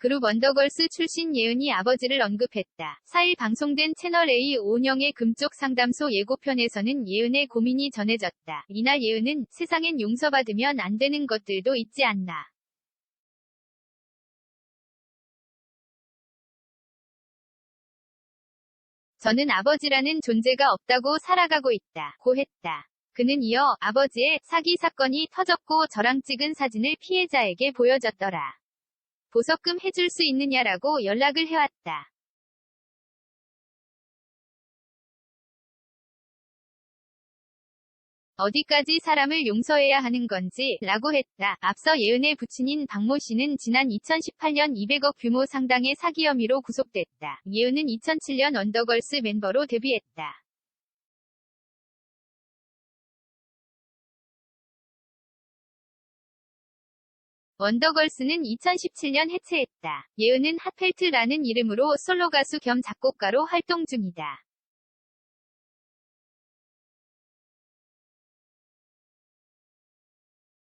그룹 원더걸스 출신 예은이 아버지를 언급했다. 4일 방송된 채널A 오은영의 금쪽 상담소 예고편에서는 예은의 고민이 전해졌다. 이날 예은은 세상엔 용서받으면 안 되는 것들도 있지 않나. 저는 아버지라는 존재가 없다고 살아가고 있다. 고 했다. 그는 이어 아버지의 사기 사건이 터졌고 저랑 찍은 사진을 피해자에게 보여줬더라. 보석금 해줄 수 있느냐라고 연락을 해왔다. 어디까지 사람을 용서해야 하는 건지 라고 했다. 앞서 예은의 부친인 박모 씨는 지난 2018년 200억 규모 상당의 사기 혐의로 구속됐다. 예은은 2007년 언더걸스 멤버로 데뷔했다. 원더걸스는 2017년 해체했다. 예은은 핫펠트라는 이름으로 솔로 가수 겸 작곡가로 활동 중이다.